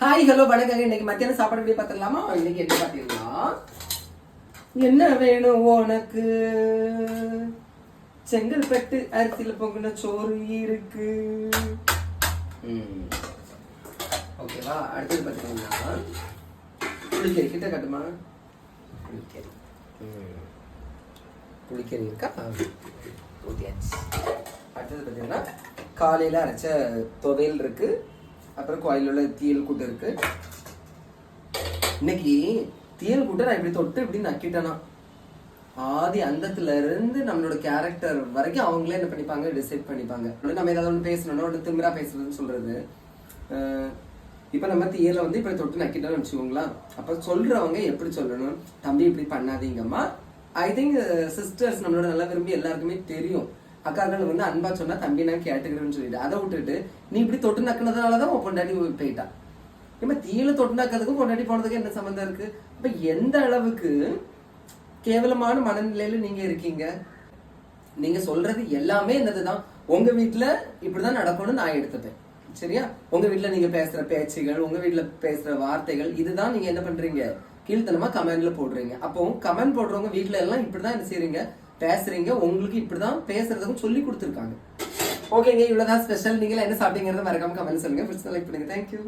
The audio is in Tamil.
ஹாய் ஹலோ வணக்கங்க. இன்னைக்கு மத்தியானம் சாப்பாடு எப்படி பார்த்துடலாமா? இன்னைக்கு என்ன பார்த்தீங்கன்னா என்ன வேணும் உனக்கு? செங்கல்பட்டு அரிசியில் பொங்கின சோறு இருக்கு. ஓகேவா அடுத்தது பார்த்தீங்கன்னா புளிக்கறி. கிட்ட கட்டுமா? புளிக்கறி. ம். புளிக்கறி இருக்கா? ஊற்றியாச்சு அடுத்தது பார்த்தீங்கன்னா காலையில் அரைச்ச துவையல் இருக்குது அப்புறம் கோயிலில் உள்ள தீயல் கூட்டு இருக்கு. இன்னைக்கு தீயல் கூட்டை நான் இப்படி தொட்டு இப்படி நக்கிட்டேனா? ஆதி அந்தத்துல இருந்து நம்மளோட கேரக்டர் வரைக்கும் அவங்களே என்ன பண்ணிப்பாங்க? டிசைட் பண்ணிப்பாங்க. நம்ம ஏதாவது ஒன்று பேசணும்னா ஒன்று திமிரா பேசுறதுன்னு சொல்றது. அஹ் இப்ப நம்ம தீயல வந்து இப்படி தொட்டு நக்கிட்டோம்னு வச்சுக்கோங்களா? அப்ப சொல்றவங்க எப்படி சொல்லணும்? தம்பி இப்படி பண்ணாதீங்கம்மா. ஐ திங்க் சிஸ்டர்ஸ் நம்மளோட நல்லா விரும்பி எல்லாருக்குமே தெரியும். அக்காக்கள் வந்து அன்பா சொன்னா தம்பி நான் கேட்டுக்கிறேன்னு சொல்லிட்டு அதை விட்டுட்டு நீ இப்படி தொட்டு நக்கினதுனாலதான் உன் பொண்டாட்டி போயிட்டா? இப்ப தீயில தொட்டு நக்கிறதுக்கும் பொண்டாட்டி போனதுக்கும் என்ன சம்மந்தம் இருக்கு? அப்ப எந்த அளவுக்கு கேவலமான மனநிலையில நீங்க இருக்கீங்க? நீங்க சொல்றது எல்லாமே என்னதுதான்? உங்க வீட்டுல இப்படிதான் நடக்கும்னு நான் எடுத்துப்பேன். சரியா? உங்க வீட்டுல நீங்க பேசுற பேச்சுகள் உங்க வீட்டுல பேசுற வார்த்தைகள் இதுதான் நீங்க என்ன பண்றீங்க? கீழ்த்தனமா கமெண்ட்ல போடுறீங்க. அப்போ கமெண்ட் போடுறவங்க வீட்டுல எல்லாம் இப்படிதான் என்ன செய்றீங்க? பேசுறீங்க உங்களுக்கு இப்படிதான் பேசுறதுக்கும் சொல்லி கொடுத்துருக்காங்க. ஓகேங்க இவ்வளவுதான் ஸ்பெஷல் நீங்க என்ன சாப்பிட்டீங்கிறத மறக்காம கமெண்ட் சொல்லுங்க. பிடிச்ச லைக் பண்ணுங்க. தேங்க்யூ